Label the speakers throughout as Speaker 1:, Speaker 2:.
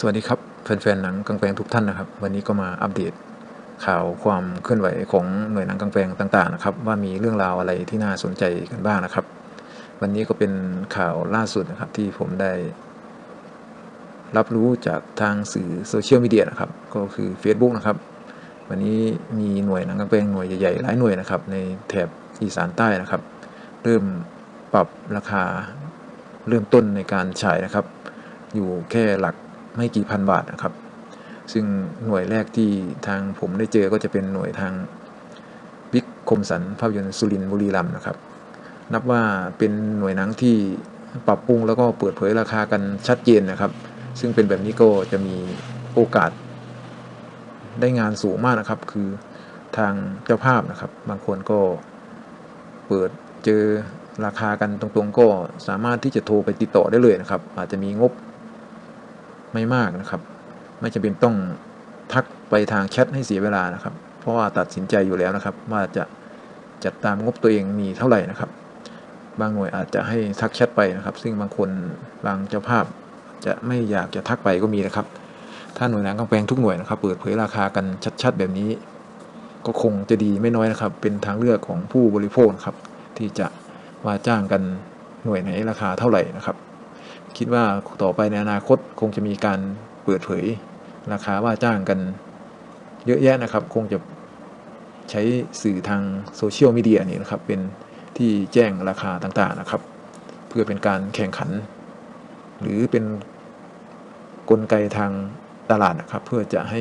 Speaker 1: สวัสดีครับแฟนๆหนังกางแปลงทุกท่านนะครับ วันนี้ก็มาอัปเดตข่าวความเคลื่อนไหวของหน่วยหนังกางแปลงต่างๆนะครับ ว่ามีเรื่องราวอะไรที่น่าสนใจกันบ้างนะครับ วันนี้ก็เป็นข่าวล่าสุดนะครับที่ผมได้ รับรู้จากทางสื่อโซเชียลมีเดียนะครับ ก็คือ Facebook นะครับ วันนี้มีหน่วยหนังกางแปลงหน่วยใหญ่ๆหลายหน่วยนะครับ ในแถบอีสานใต้นะครับ เริ่มปรับราคาเริ่มต้นในการฉายนะครับ อยู่แค่หลัก ไม่กี่พันบาทนะครับ ซึ่งหน่วยแรกที่ทางผมได้เจอก็จะเป็นหน่วยทางวิกคมสันภาพยนตร์สุรินทร์บุรีรัมย์นะครับ นับว่าเป็นหน่วยหนังที่ปรับปรุงแล้วก็เปิดเผยราคากันชัดเจนนะครับ ซึ่งเป็นแบบนี้ก็จะมีโอกาสได้งานสูงมากนะครับ คือทางเจ้าภาพนะครับ บางคนก็เปิดเจอราคากันตรงๆ ก็สามารถที่จะโทรไปติดต่อได้เลยนะครับ อาจจะมีงบ ไม่มากนะครับ ไม่จำเป็นต้องทักไปทางแชทให้เสียเวลานะครับ เพราะว่าตัดสินใจอยู่แล้วนะครับ ว่าจะจัดตามงบตัวเองมีเท่าไหร่นะครับ บางหน่วยอาจจะให้ทักแชทไปนะครับ ซึ่งบางคนบางเจ้าภาพจะไม่อยากจะทักไปก็มีนะครับ ถ้าหน่วยงานกำแพงทุกหน่วยนะครับ เปิดเผยราคากันชัดๆแบบนี้ ก็คงจะดีไม่น้อยนะครับ เป็นทางเลือกของผู้บริโภคนะครับ ที่จะว่าจ้างกันหน่วยไหนราคาเท่าไหร่นะครับ คิดว่าต่อไปในอนาคตคงจะมีการเปิดเผย ราคาว่าจ้างกันเยอะแยะนะครับ คงจะใช้สื่อทางโซเชียลมีเดียนี่นะครับ เป็นที่แจ้งราคาต่างๆนะครับ เพื่อเป็นการแข่งขัน หรือเป็นกลไกทางตลาดนะครับ เพื่อจะให้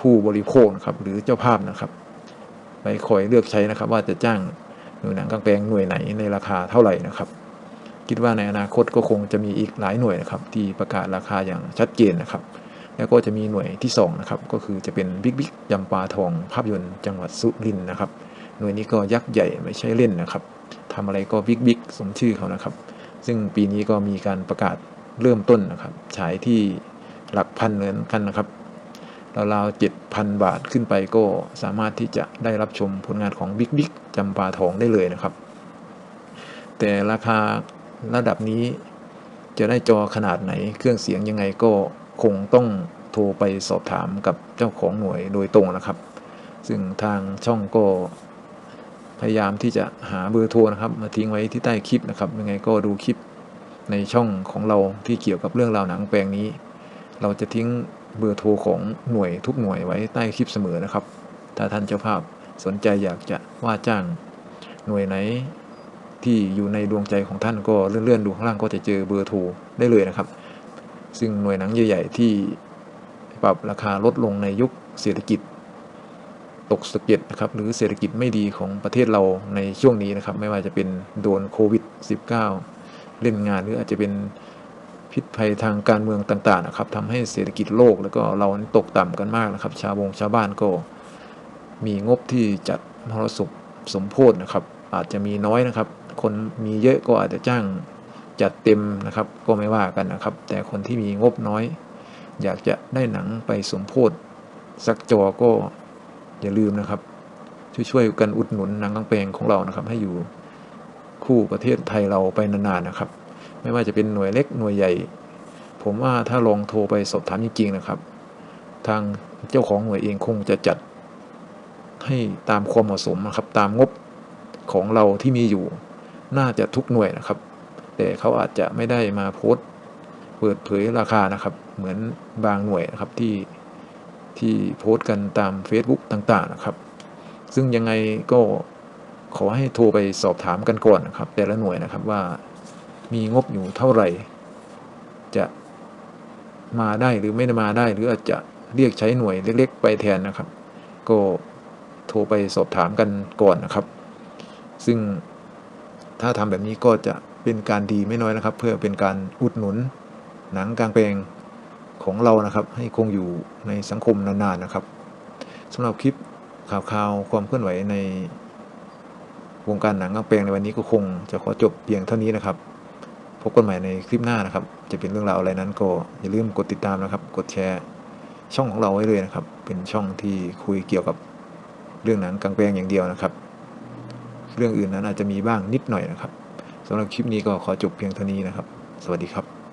Speaker 1: ผู้บริโภคนะครับ หรือเจ้าภาพนะครับไปคอยเลือกใช้นะครับ ว่าจะจ้างหน่วยหนังกลางแปลงหน่วยไหนในราคาเท่าไหร่นะครับ คิดว่าในอนาคตก็คงจะมีอีกหลายหน่วยนะครับ ที่ประกาศราคาอย่างชัดเจนนะครับ แล้วก็จะมีหน่วยที่2นะครับก็คือจะเป็นบิ๊กบิ๊กยำปลาทองภาพยนตร์จังหวัดสุรินทร์นะครับ หน่วยนี้ก็ยักษ์ใหญ่ไม่ใช่เล่นนะครับทำอะไรก็บิ๊กบิ๊กสมชื่อเขานะครับ ซึ่งปีนี้ก็มีการประกาศเริ่มต้นนะครับฉายที่หลักพันเหมือนกันนะครับราวๆเจ็ดพันบาทขึ้นไปก็สามารถที่จะได้รับชมผลงานของบิ๊กบิ๊กจำปาทองได้เลยนะครับ แต่ราคา ระดับนี้จะได้จอขนาดไหนเครื่องเสียงยังไงก็คงต้องโทรไปสอบถามกับเจ้าของหน่วยโดยตรงนะครับ ซึ่งทางช่องก็พยายามที่จะหาเบอร์โทรนะครับ มาทิ้งไว้ที่ใต้คลิปนะครับยังไงก็ดูคลิปในช่องของเราที่เกี่ยวกับเรื่องราวหนังแปลงนี้ เราจะทิ้งเบอร์โทรของหน่วยทุกหน่วยไว้ใต้คลิปเสมอนะครับ ถ้าท่านเจ้าภาพสนใจอยากจะว่าจ้างหน่วยไหน ที่อยู่ในดวงใจของท่านก็เลื่อนๆดูข้างล่างก็จะเจอเบอร์โทรได้เลยนะครับ ซึ่งหน่วยหนังใหญ่ๆที่ปรับราคาลดลงในยุคเศรษฐกิจ ตกสะเก็ดนะครับหรือเศรษฐกิจไม่ดีของประเทศเราในช่วงนี้นะครับ ไม่ว่าจะเป็นโดนโควิด -19 เล่นงานหรืออาจจะเป็นพิษภัยทางการเมืองต่างๆนะครับทำให้เศรษฐกิจโลกแล้วก็เราตกต่ำกันมากนะครับ ชาวบงชาวบ้านก็มีงบที่จัดมรสพสมโพธนะครับ อาจจะมีน้อยนะครับ คนมีเยอะก็อาจจะจ้างจัดเต็มนะครับ ก็ไม่ว่ากันนะครับ แต่คนที่มีงบน้อย อยากจะได้หนังไปสมโพธสักจอก็อย่าลืมนะครับ ช่วยๆกันอุดหนุนหนังกางแปลงของเรานะครับ ให้อยู่คู่ประเทศไทยเราไปนานๆนะครับ ไม่ว่าจะเป็นหน่วยเล็กหน่วยใหญ่ ผมว่าถ้าลองโทรไปสอบถามจริงๆนะครับ ทางเจ้าของหน่วยเองคงจะจัดให้ตามความเหมาะสมนะครับ ตามงบของเราที่มีอยู่ น่าจะทุกหน่วยนะครับ แต่เขาอาจจะไม่ได้มาโพสต์เปิดเผยราคานะครับ เหมือนบางหน่วยนะครับที่ที่โพสต์กันตาม Facebook ต่างๆนะครับ ซึ่งยังไงก็ขอให้โทรไปสอบถามกันก่อนนะครับ แต่ละหน่วยนะครับว่ามีงบอยู่เท่าไหร่ จะมาได้หรือไม่ได้มาได้ หรืออาจจะเรียกใช้หน่วยเล็ก ๆ ไปแทนนะครับ ก็โทรไปสอบถามกันก่อนนะครับ ซึ่ง ถ้าทำแบบนี้ก็จะเป็นการดีไม่น้อยนะครับ เพื่อเป็นการอุดหนุน หนังกลางแปลงของเรานะครับ ให้คงอยู่ในสังคมนานๆนะครับสำหรับคลิปข่าวๆความเคลื่อนไหวในวงการหนังกลางแปลงในวันนี้ก็คงจะขอจบเพียงเท่านี้นะครับ พบกันใหม่ในคลิปหน้านะครับ จะเป็นเรื่องราวอะไรนั้นก็อย่าลืมกดติดตามนะครับ กดแชร์ช่องของเราไว้เลยนะครับ เป็นช่องที่คุยเกี่ยวกับเรื่องหนังกลางแปลงอย่างเดียวนะครับ เรื่องอื่นนั้นอาจจะมีบ้างนิดหน่อยนะครับสำหรับคลิปนี้ก็ขอจบเพียงเท่านี้นะครับ สวัสดีครับ